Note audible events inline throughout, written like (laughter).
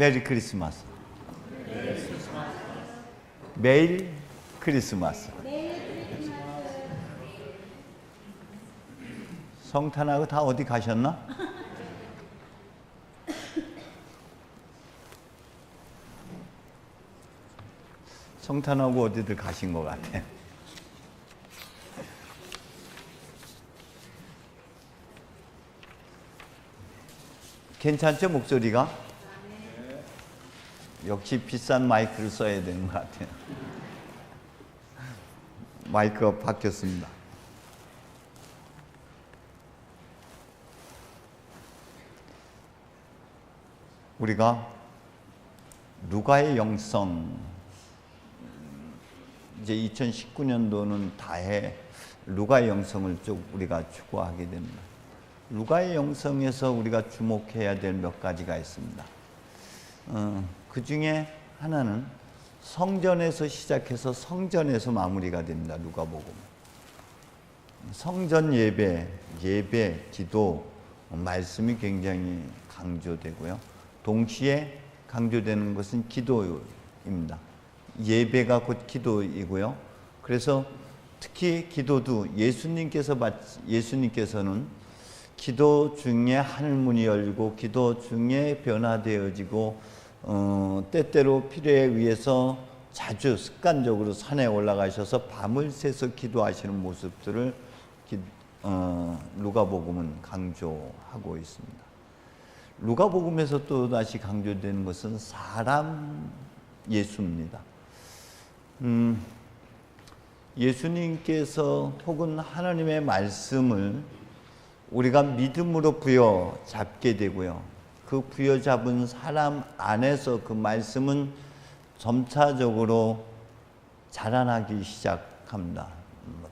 메리 크리스마스. 매일 크리스마스. 성탄하고 다 어디 가셨나? 성탄하고 어디들 가신 것 같아. 괜찮죠 목소리가? 역시 비싼 마이크를 써야 되는 것 같아요. 마이크가 바뀌었습니다. 우리가 누가의 영성 이제 2019년도는 다해 루가의 영성을 쭉 우리가 추구하게 됩니다. 루가의 영성에서 우리가 주목해야 될 몇 가지가 있습니다. 어, 그 중에 하나는 성전에서 시작해서 성전에서 마무리가 됩니다. 누가복음. 성전 예배, 예배, 기도, 말씀이 굉장히 강조되고요. 동시에 강조되는 것은 기도입니다. 예배가 곧 기도이고요. 그래서 특히 기도도 예수님께서 예수님께서는 기도 중에 하늘 문이 열리고 기도 중에 변화되어지고 어, 때때로 필요에 의해서 자주 습관적으로 산에 올라가셔서 밤을 새서 기도하시는 모습들을 기, 어, 루가복음은 강조하고 있습니다. 루가복음에서 또 다시 강조되는 것은 사람 예수입니다. 음, 예수님께서 혹은 하나님의 말씀을 우리가 믿음으로 부여잡게 되고요. 그 부여잡은 사람 안에서 그 말씀은 점차적으로 자라나기 시작합니다.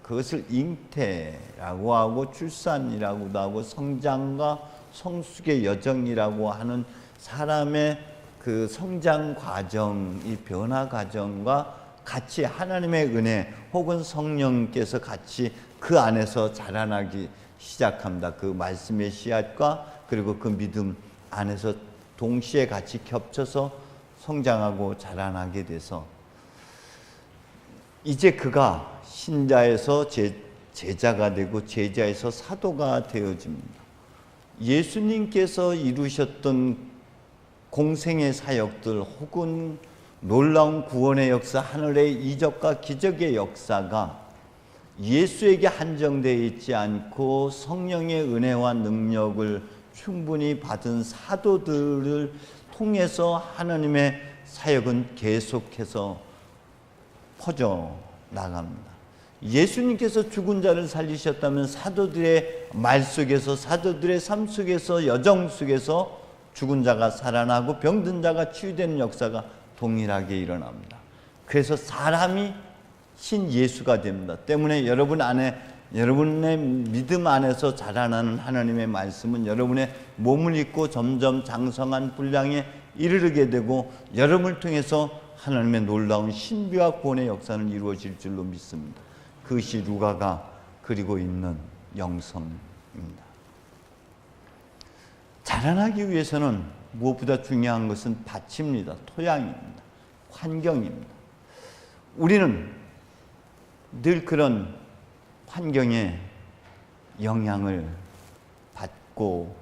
그것을 잉태라고 하고 출산이라고도 하고 성장과 성숙의 여정이라고 하는 사람의 그 성장 과정, 이 변화 과정과 같이 하나님의 은혜 혹은 성령께서 같이 그 안에서 자라나기 시작합니다. 그 말씀의 씨앗과 그리고 그 믿음 안에서 동시에 같이 겹쳐서 성장하고 자라나게 돼서 이제 그가 신자에서 제, 제자가 되고 제자에서 사도가 되어집니다. 예수님께서 이루셨던 공생의 사역들 혹은 놀라운 구원의 역사, 하늘의 이적과 기적의 역사가 예수에게 한정되어 있지 않고 성령의 은혜와 능력을 충분히 받은 사도들을 통해서 하나님의 사역은 계속해서 퍼져 나갑니다. 예수님께서 죽은 자를 살리셨다면 사도들의 말 속에서 사도들의 삶 속에서 여정 속에서 죽은 자가 살아나고 병든 자가 치유되는 역사가 동일하게 일어납니다. 그래서 사람이 신 예수가 됩니다. 때문에 여러분 안에 여러분의 믿음 안에서 자라나는 하나님의 말씀은 여러분의 몸을 입고 점점 장성한 분량에 이르게 되고 여러분을 통해서 하나님의 놀라운 신비와 구원의 역사는 이루어질 줄로 믿습니다. 그것이 루가가 그리고 있는 영성입니다. 자라나기 위해서는 무엇보다 중요한 것은 밭입니다. 토양입니다. 환경입니다. 우리는 늘 그런 환경에 영향을 받고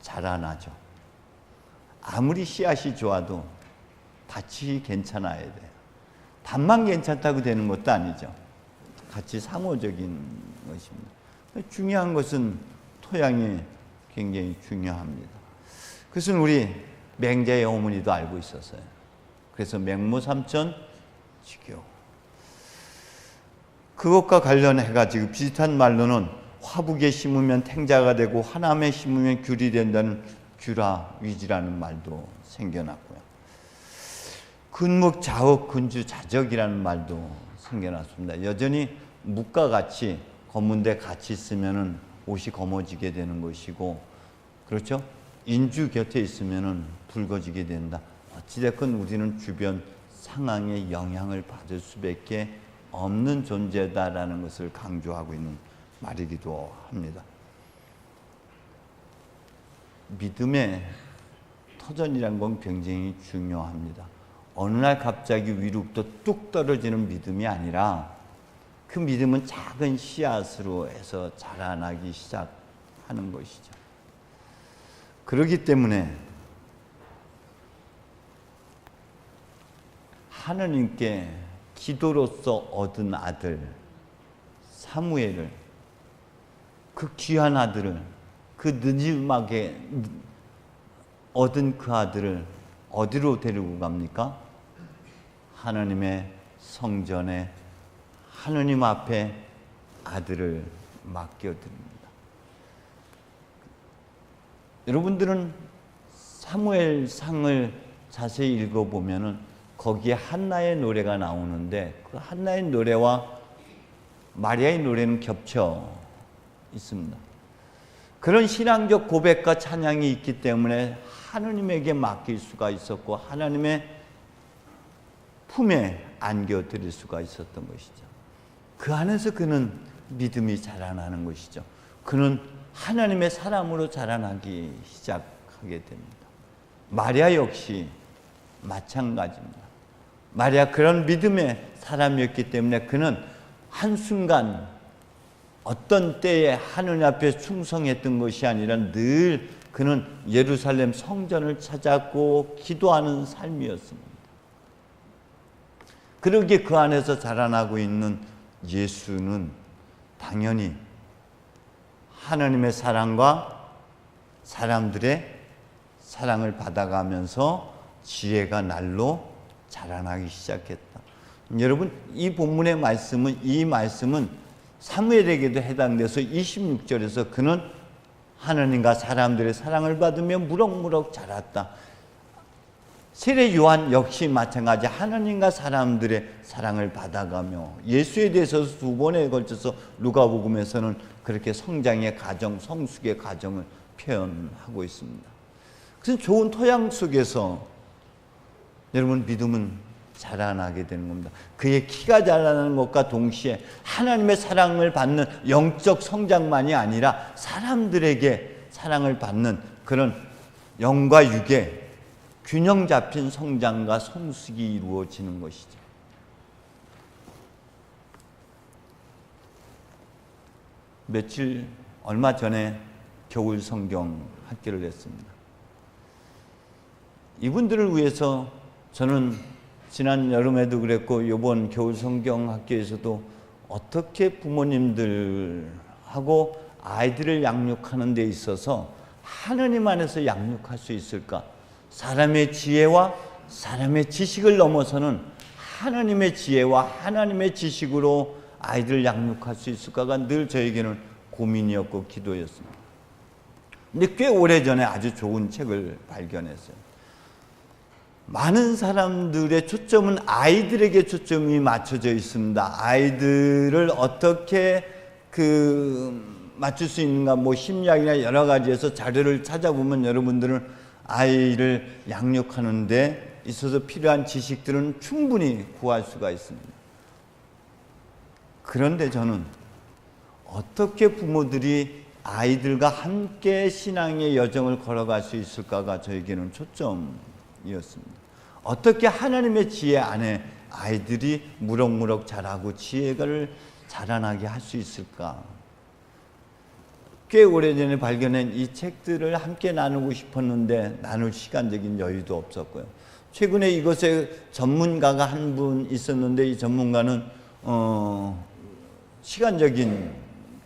자라나죠. 아무리 씨앗이 좋아도 밭이 괜찮아야 돼요. 밭만 괜찮다고 되는 것도 아니죠. 같이 상호적인 것입니다. 중요한 것은 토양이 굉장히 중요합니다. 그것은 우리 맹자의 어머니도 알고 있었어요. 그래서 맹모 삼천 지교. 그것과 관련해 가지고 비슷한 말로는 화북에 심으면 탱자가 되고 화남에 심으면 귤이 된다는 귤아 위지라는 말도 생겨났고요. 근묵 자업 근주 자적이라는 말도 생겨났습니다. 여전히 묵과 같이 검은데 같이 있으면은 옷이 검어지게 되는 것이고 그렇죠? 인주 곁에 있으면은 붉어지게 된다. 어찌됐건 우리는 주변 상황에 영향을 받을 수밖에 없는 존재다라는 것을 강조하고 있는 말이기도 합니다. 믿음의 터전이란 건 굉장히 중요합니다. 어느 날 갑자기 위로부터 뚝 떨어지는 믿음이 아니라 그 믿음은 작은 씨앗으로 해서 자라나기 시작하는 것이죠. 그렇기 때문에 하느님께 기도로서 얻은 아들 사무엘을 그 귀한 아들을 그 늦음하게 얻은 그 아들을 어디로 데리고 갑니까? 하나님의 성전에 하느님 앞에 아들을 맡겨드립니다. 여러분들은 사무엘 상을 자세히 읽어보면은 거기에 한나의 노래가 나오는데 그 한나의 노래와 마리아의 노래는 겹쳐 있습니다. 그런 신앙적 고백과 찬양이 있기 때문에 하느님에게 맡길 수가 있었고 하나님의 품에 안겨 드릴 수가 있었던 것이죠. 그 안에서 그는 믿음이 자라나는 것이죠. 그는 하나님의 사람으로 자라나기 시작하게 됩니다. 마리아 역시 마찬가지입니다. 마리아 그런 믿음의 사람이었기 때문에 그는 한순간 어떤 때에 하느님 앞에 충성했던 것이 아니라 늘 그는 예루살렘 성전을 찾았고 기도하는 삶이었습니다. 그러기에 그 안에서 자라나고 있는 예수는 당연히 하나님의 사랑과 사람들의 사랑을 받아가면서 지혜가 날로 자라나기 시작했다. 여러분, 이 본문의 말씀은 이 말씀은 사무엘에게도 해당돼서 26절에서 그는 하나님과 사람들의 사랑을 받으며 무럭무럭 자랐다. 세례 요한 역시 마찬가지 하나님과 사람들의 사랑을 받아가며 예수에 대해서 두 번에 걸쳐서 누가복음에서는 그렇게 성장의 과정, 성숙의 과정을 표현하고 있습니다. 그래서 좋은 토양 속에서 여러분 믿음은 자라나게 되는 겁니다. 그의 키가 자라나는 것과 동시에 하나님의 사랑을 받는 영적 성장만이 아니라 사람들에게 사랑을 받는 그런 영과 육의 균형 잡힌 성장과 성숙이 이루어지는 것이죠. 며칠 얼마 전에 겨울 성경 학교를 했습니다. 이분들을 위해서 저는 지난 여름에도 그랬고 이번 겨울 성경 학교에서도 어떻게 부모님들하고 아이들을 양육하는 데 있어서 하나님 안에서 양육할 수 있을까? 사람의 지혜와 사람의 지식을 넘어서는 하나님의 지혜와 하나님의 지식으로 아이들을 양육할 수 있을까가 늘 저에게는 고민이었고 기도였습니다. 근데 꽤 오래전에 아주 좋은 책을 발견했어요. 많은 사람들의 초점은 아이들에게 초점이 맞춰져 있습니다. 아이들을 어떻게 그 맞출 수 있는가 뭐 심리학이나 여러 가지에서 자료를 찾아보면 여러분들은 아이를 양육하는 데 있어서 필요한 지식들은 충분히 구할 수가 있습니다. 그런데 저는 어떻게 부모들이 아이들과 함께 신앙의 여정을 걸어갈 수 있을까가 저에게는 초점이었습니다. 어떻게 하나님의 지혜 안에 아이들이 무럭무럭 자라고 지혜를 자라나게 할 수 있을까? 꽤 오래전에 발견한 이 책들을 함께 나누고 싶었는데 나눌 시간적인 여유도 없었고요. 최근에 이것에 전문가가 한 분 있었는데 이 전문가는 어 시간적인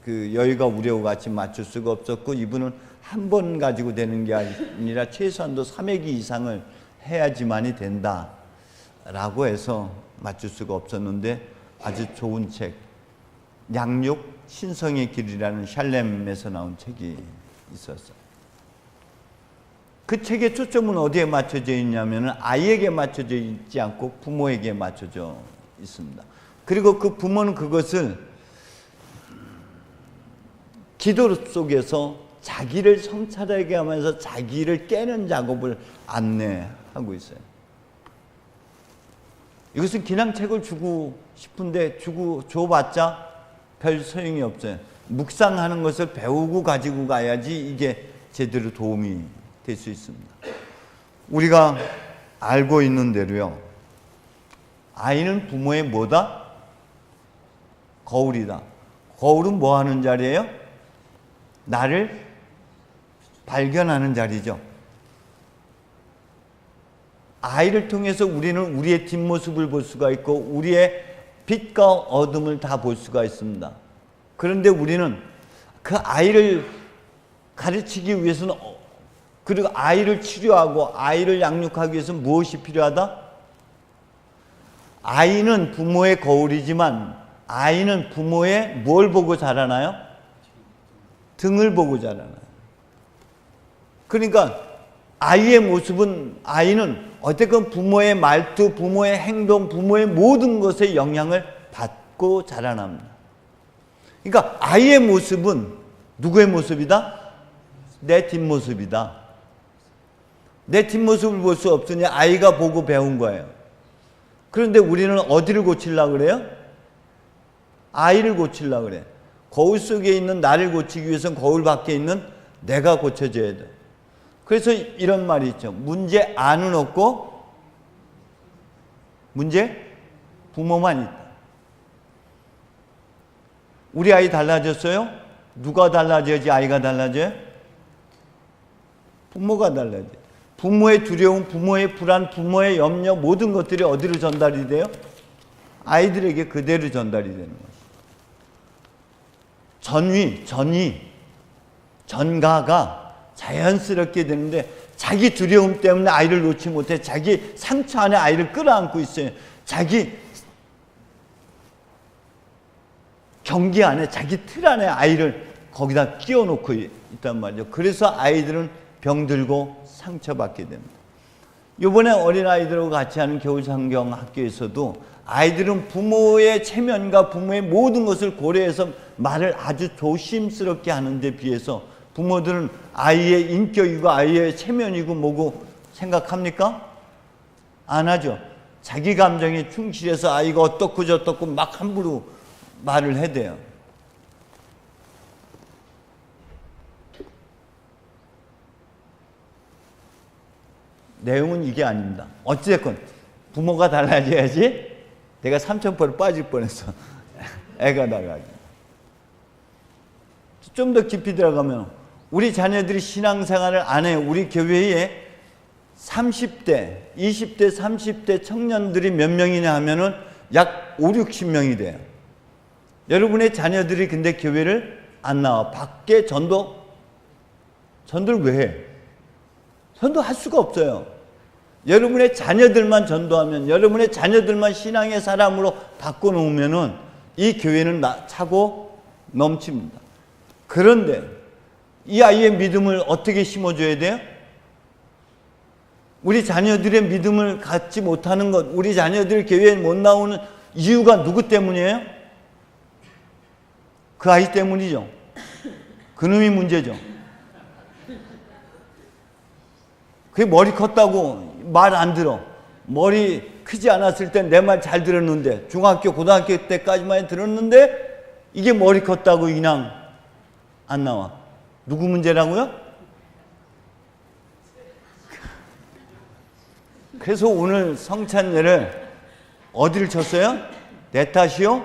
그 여유가 우려와 같이 맞출 수가 없었고 이분은 한 번 가지고 되는 게 아니라 최소한도 3회기 이상을 해야지만이 된다 라고 해서 맞출 수가 없었는데 아주 좋은 책 양육 신성의 길이라는 샬렘에서 나온 책이 있었어요. 그 책의 초점은 어디에 맞춰져 있냐면 아이에게 맞춰져 있지 않고 부모에게 맞춰져 있습니다. 그리고 그 부모는 그것을 기도 속에서 자기를 성찰하게 하면서 자기를 깨는 작업을 안내 하고 있어요. 이것은 기낭책을 주고 싶은데 주고 줘봤자 별 소용이 없어요. 묵상하는 것을 배우고 가지고 가야지 이게 제대로 도움이 될 수 있습니다. 우리가 알고 있는 대로요. 아이는 부모의 뭐다? 거울이다. 거울은 뭐 하는 자리예요? 나를 발견하는 자리죠. 아이를 통해서 우리는 우리의 뒷모습을 볼 수가 있고 우리의 빛과 어둠을 다 볼 수가 있습니다. 그런데 우리는 그 아이를 가르치기 위해서는 어- 그리고 아이를 치료하고 아이를 양육하기 위해서 무엇이 필요하다? 아이는 부모의 거울이지만 아이는 부모의 뭘 보고 자라나요? 등을 보고 자라나요. 그러니까 아이의 모습은 아이는 어쨌건 부모의 말투, 부모의 행동, 부모의 모든 것에 영향을 받고 자라납니다. 그러니까 아이의 모습은 누구의 모습이다? 내 뒷모습이다. 내 뒷모습을 볼 수 없으니 아이가 보고 배운 거예요. 그런데 우리는 어디를 고치려고 그래요? 아이를 고치려고 그래. 거울 속에 있는 나를 고치기 위해서는 거울 밖에 있는 내가 고쳐져야 돼. 그래서 이런 말이 있죠. 문제 안은 없고 문제 부모만 있다. 우리 아이 달라졌어요? 누가 달라져야지 아이가 달라져요? 부모가 달라져. 부모의 두려움, 부모의 불안, 부모의 염려 모든 것들이 어디로 전달이 돼요? 아이들에게 그대로 전달이 되는 거죠. 전위, 전위, 전가가 자연스럽게 되는데 자기 두려움 때문에 아이를 놓지 못해 자기 상처 안에 아이를 끌어안고 있어요. 자기 경기 안에 자기 틀 안에 아이를 거기다 끼워 놓고 있단 말이죠. 그래서 아이들은 병들고 상처받게 됩니다. 이번에 어린아이들하고 같이 하는 겨울상경 학교에서도 아이들은 부모의 체면과 부모의 모든 것을 고려해서 말을 아주 조심스럽게 하는 데 비해서 부모들은 아이의 인격이고 아이의 체면이고 뭐고 생각합니까? 안 하죠. 자기 감정에 충실해서 아이가 어떻고 저떻고 막 함부로 말을 해대요. 내용은 이게 아닙니다. 어찌됐건 부모가 달라져야지 내가 삼천포를 빠질 뻔했어. (laughs) 애가 나가기. 좀더 깊이 들어가면 우리 자녀들이 신앙생활을 안 해. 우리 교회에 30대, 20대, 30대 청년들이 몇 명이냐 하면은 약 5, 60명이 돼요. 여러분의 자녀들이 근데 교회를 안 나와. 밖에 전도, 전도를 왜 해? 전도할 수가 없어요. 여러분의 자녀들만 전도하면, 여러분의 자녀들만 신앙의 사람으로 바꿔놓으면은 이 교회는 나, 차고 넘칩니다. 그런데 이 아이의 믿음을 어떻게 심어줘야 돼요? 우리 자녀들의 믿음을 갖지 못하는 것, 우리 자녀들 교회에 못 나오는 이유가 누구 때문이에요? 그 아이 때문이죠. 그놈이 문제죠. 그게 머리 컸다고 말 안 들어. 머리 크지 않았을 땐 내 말 잘 들었는데, 중학교, 고등학교 때까지만 들었는데, 이게 머리 컸다고 그냥 안 나와. 누구 문제라고요? 그래서 오늘 성찬례를 어디를 쳤어요? 내 탓이요?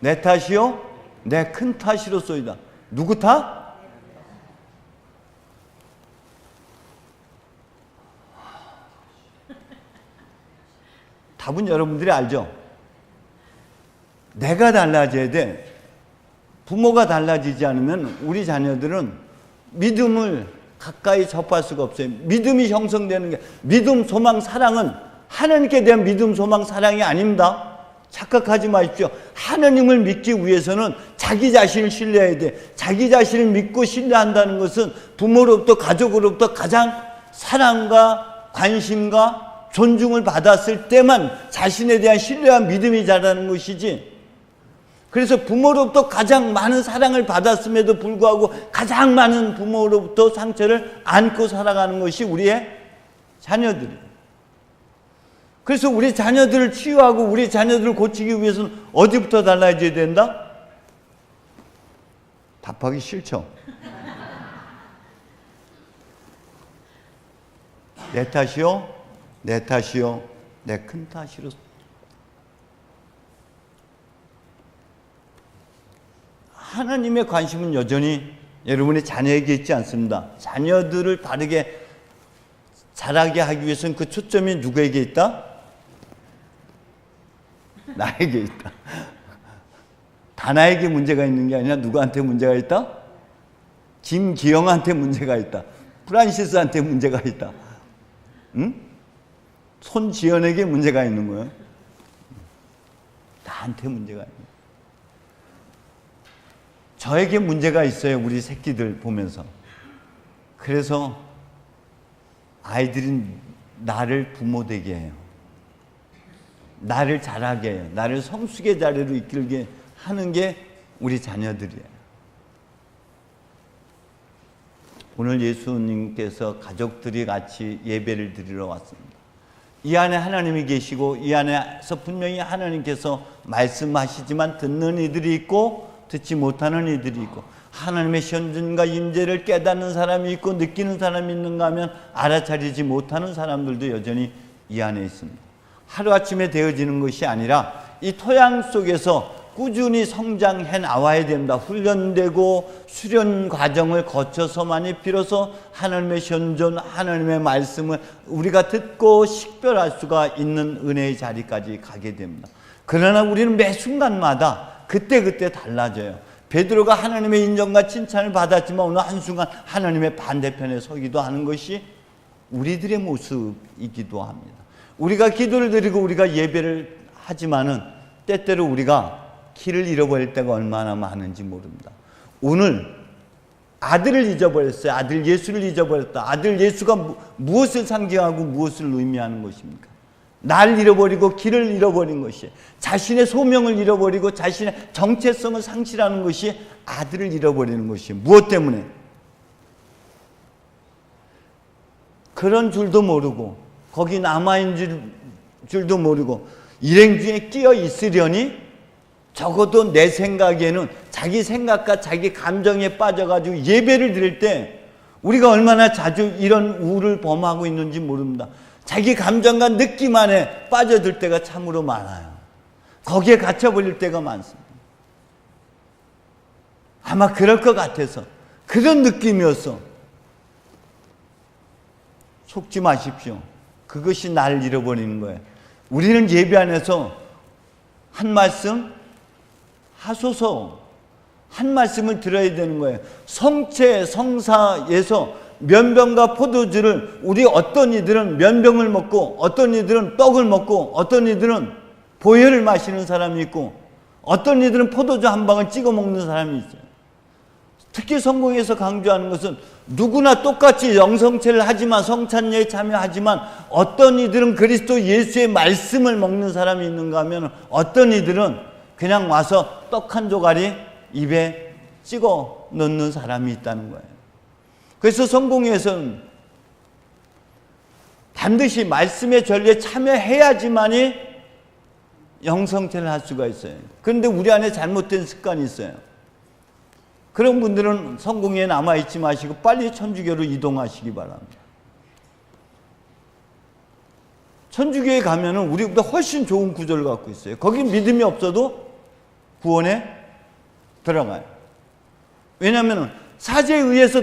내 탓이요? 내 큰 탓이로 쏘이다. 누구 탓? 답은 여러분들이 알죠? 내가 달라져야 돼. 부모가 달라지지 않으면 우리 자녀들은 믿음을 가까이 접할 수가 없어요. 믿음이 형성되는 게 믿음, 소망, 사랑은 하나님께 대한 믿음, 소망, 사랑이 아닙니다. 착각하지 마십시오. 하나님을 믿기 위해서는 자기 자신을 신뢰해야 돼. 자기 자신을 믿고 신뢰한다는 것은 부모로부터 가족으로부터 가장 사랑과 관심과 존중을 받았을 때만 자신에 대한 신뢰와 믿음이 자라는 것이지. 그래서 부모로부터 가장 많은 사랑을 받았음에도 불구하고 가장 많은 부모로부터 상처를 안고 살아가는 것이 우리의 자녀들이에요. 그래서 우리 자녀들을 치유하고 우리 자녀들을 고치기 위해서는 어디부터 달라져야 된다? 답하기 싫죠. 내 탓이요, 내 탓이요, 내 큰 탓이로. 하나님의 관심은 여전히 여러분의 자녀에게 있지 않습니다. 자녀들을 바르게 자라게 하기 위해서는 그 초점이 누구에게 있다? 나에게 있다. 다나에게 문제가 있는 게 아니라 누구한테 문제가 있다? 김기영한테 문제가 있다. 프란시스한테 문제가 있다. 응? 손지연에게 문제가 있는 거예요. 나한테 문제가 있는 거예요. 저에게 문제가 있어요. 우리 새끼들 보면서. 그래서 아이들이 나를 부모 되게 해요. 나를 잘하게 해요. 나를 성숙의 자리로 이끌게 하는 게 우리 자녀들이에요. 오늘 예수님께서 가족들이 같이 예배를 드리러 왔습니다. 이 안에 하나님이 계시고 이 안에서 분명히 하나님께서 말씀하시지만 듣는 이들이 있고 듣지 못하는 이들이 있고 하나님의 현존과 임재를 깨닫는 사람이 있고 느끼는 사람이 있는가 하면 알아차리지 못하는 사람들도 여전히 이 안에 있습니다. 하루아침에 되어지는 것이 아니라 이 토양 속에서 꾸준히 성장해 나와야 됩니다. 훈련되고 수련 과정을 거쳐서만이 비로소 하나님의 현존, 하나님의 말씀을 우리가 듣고 식별할 수가 있는 은혜의 자리까지 가게 됩니다. 그러나 우리는 매 순간마다 그때 그때 달라져요. 베드로가 하나님의 인정과 칭찬을 받았지만 어느 한순간 하나님의 반대편에 서기도 하는 것이 우리들의 모습이기도 합니다. 우리가 기도를 드리고 우리가 예배를 하지만은 때때로 우리가 길을 잃어버릴 때가 얼마나 많은지 모릅니다. 오늘 아들을 잊어버렸어요. 아들 예수를 잊어버렸다. 아들 예수가 무엇을 상징하고 무엇을 의미하는 것입니까? 날 잃어버리고 길을 잃어버린 것이 자신의 소명을 잃어버리고 자신의 정체성을 상실하는 것이 아들을 잃어버리는 것이 무엇 때문에? 그런 줄도 모르고 거기 남아있는 줄, 줄도 모르고 일행 중에 끼어 있으려니 적어도 내 생각에는 자기 생각과 자기 감정에 빠져가지고 예배를 드릴 때 우리가 얼마나 자주 이런 우를 범하고 있는지 모릅니다. 자기 감정과 느낌 안에 빠져들 때가 참으로 많아요. 거기에 갇혀버릴 때가 많습니다. 아마 그럴 것 같아서 그런 느낌이었어. 속지 마십시오. 그것이 날 잃어버리는 거예요. 우리는 예배 안에서 한 말씀 하소서 한 말씀을 들어야 되는 거예요. 성체 성사에서 면병과 포도주를 우리 어떤 이들은 면병을 먹고 어떤 이들은 떡을 먹고 어떤 이들은 보혈을 마시는 사람이 있고 어떤 이들은 포도주 한 방을 찍어 먹는 사람이 있어요. 특히 성공에서 강조하는 것은 누구나 똑같이 영성체를 하지만 성찬례에 참여하지만 어떤 이들은 그리스도 예수의 말씀을 먹는 사람이 있는가 하면 어떤 이들은 그냥 와서 떡 한 조각이 입에 찍어 넣는 사람이 있다는 거예요. 그래서 성공회에서는 반드시 말씀의 전례에 참여해야지만이 영성체를 할 수가 있어요. 그런데 우리 안에 잘못된 습관이 있어요. 그런 분들은 성공에 남아 있지 마시고 빨리 천주교로 이동하시기 바랍니다. 천주교에 가면은 우리보다 훨씬 좋은 구조를 갖고 있어요. 거기 믿음이 없어도 구원에 들어가요. 왜냐하면 사제에 의해서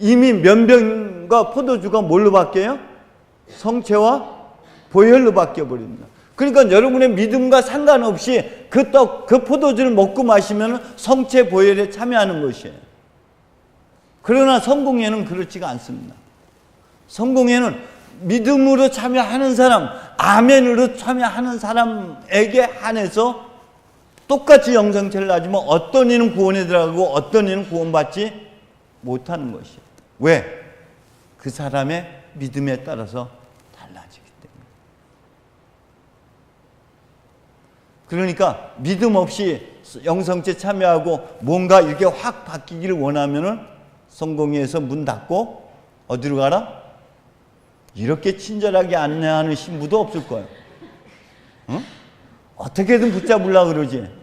이미 면병과 포도주가 뭘로 바뀌어요? 성체와 보혈로 바뀌어 버립니다. 그러니까 여러분의 믿음과 상관없이 그 떡, 그 포도주를 먹고 마시면 성체 보혈에 참여하는 것이에요. 그러나 성공에는 그렇지가 않습니다. 성공에는 믿음으로 참여하는 사람, 아멘으로 참여하는 사람에게 한해서 똑같이 영성체를 하지만 어떤 이는 구원에 들어가고 어떤 이는 구원받지 못하는 것이에요. 왜? 그 사람의 믿음에 따라서 달라지기 때문에. 그러니까 믿음 없이 영성체 참여하고 뭔가 이렇게 확 바뀌기를 원하면은 성공회에서 문 닫고 어디로 가라? 이렇게 친절하게 안내하는 신부도 없을 거예요. 어? 어떻게든 붙잡으려 그러지.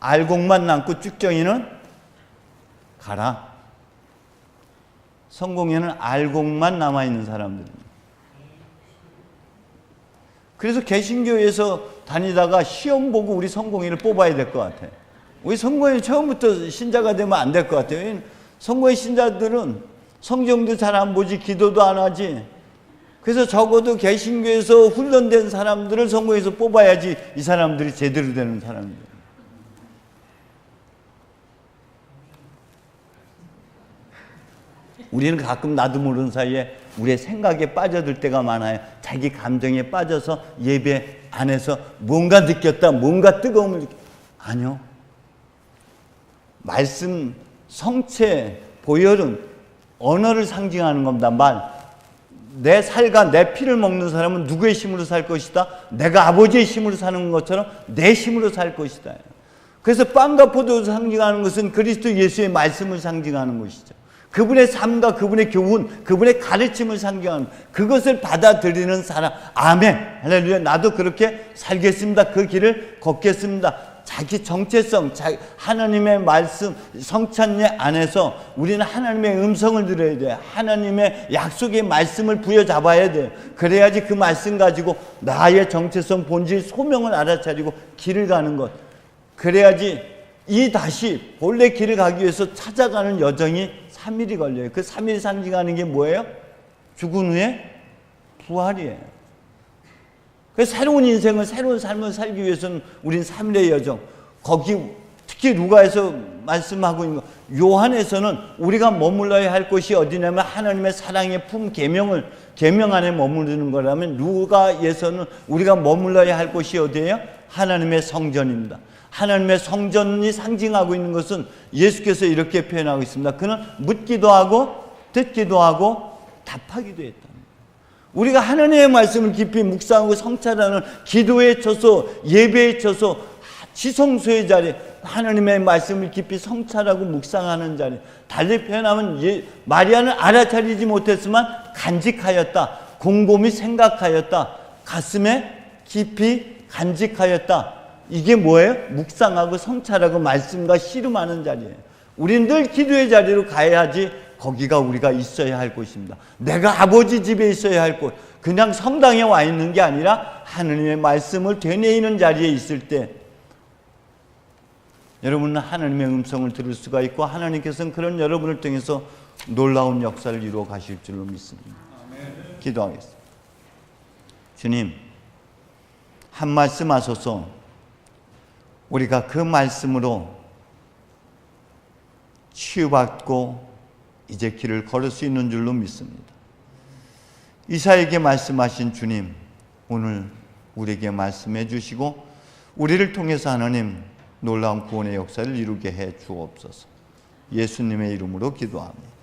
알곡만 남고 쭉정이는 가라. 성공에는 알곡만 남아 있는 사람들입니다. 그래서 개신교에서 다니다가 시험 보고 우리 성공회를 뽑아야 될 것 같아. 우리 성공회 처음부터 신자가 되면 안 될 것. 왜냐면 성공회 신자들은 성경도 잘 안 보지, 기도도 안 하지. 그래서 적어도 개신교에서 훈련된 사람들을 성공회에서 뽑아야지 이 사람들이 제대로 되는 사람들. 우리는 가끔 나도 모르는 사이에 우리의 생각에 빠져들 때가 많아요. 자기 감정에 빠져서 예배 안에서 뭔가 느꼈다, 뭔가 뜨거움을 느꼈 아니요. 말씀, 성체, 보혈은 언어를 상징하는 겁니다. 말. 내 살과 내 피를 먹는 사람은 누구의 힘으로 살 것이다? 내가 아버지의 힘으로 사는 것처럼 내 힘으로 살 것이다. 그래서 빵과 포도를 상징하는 것은 그리스도 예수의 말씀을 상징하는 것이죠. 그분의 삶과 그분의 교훈, 그분의 가르침을 상징하는 그것을 받아들이는 사람. 아멘. 할렐루야. 나도 그렇게 살겠습니다. 그 길을 걷겠습니다. 자기 정체성, 자, 하나님의 말씀, 성찬례 안에서 우리는 하나님의 음성을 들어야 돼. 하나님의 약속의 말씀을 부여잡아야 돼. 그래야지 그 말씀 가지고 나의 정체성, 본질, 소명을 알아차리고 길을 가는 것. 그래야지 이 다시 본래 길을 가기 위해서 찾아가는 여정이 3일이 걸려요. 그 3일 상징하는 게 뭐예요? 죽은 후에 부활이에요. 그 새로운 인생을 새로운 삶을 살기 위해서는 우린 3일의 여정. 거기 특히 누가에서 말씀하고 있는 거 요한에서는 우리가 머물러야 할 곳이 어디냐면 하나님의 사랑의 품 계명을 계명 안에 머무르는 거라면 누가에서는 우리가 머물러야 할 곳이 어디예요? 하나님의 성전입니다. 하나님의 성전이 상징하고 있는 것은 예수께서 이렇게 표현하고 있습니다. 그는 묻기도 하고 듣기도 하고 답하기도 했다. 우리가 하나님의 말씀을 깊이 묵상하고 성찰하는 기도에 쳐서 예배에 쳐서 지성소의 자리 하나님의 말씀을 깊이 성찰하고 묵상하는 자리 달리 표현하면 예, 마리아는 알아차리지 못했지만 간직하였다 곰곰이 생각하였다 가슴에 깊이 간직하였다 이게 뭐예요? 묵상하고 성찰하고 말씀과 씨름하는 자리예요 우리는 늘 기도의 자리로 가야지 거기가 우리가 있어야 할 곳입니다. 내가 아버지 집에 있어야 할 곳. 그냥 성당에 와 있는 게 아니라 하느님의 말씀을 되뇌이는 자리에 있을 때 여러분은 하나님의 음성을 들을 수가 있고 하나님께서는 그런 여러분을 통해서 놀라운 역사를 이루어 가실 줄로 믿습니다. 기도하겠습니다. 주님, 한 말씀 하소서 우리가 그 말씀으로 치유받고 이제 길을 걸을 수 있는 줄로 믿습니다. 이사에게 말씀하신 주님, 오늘 우리에게 말씀해 주시고 우리를 통해서 하나님 놀라운 구원의 역사를 이루게 해 주옵소서. 예수님의 이름으로 기도합니다.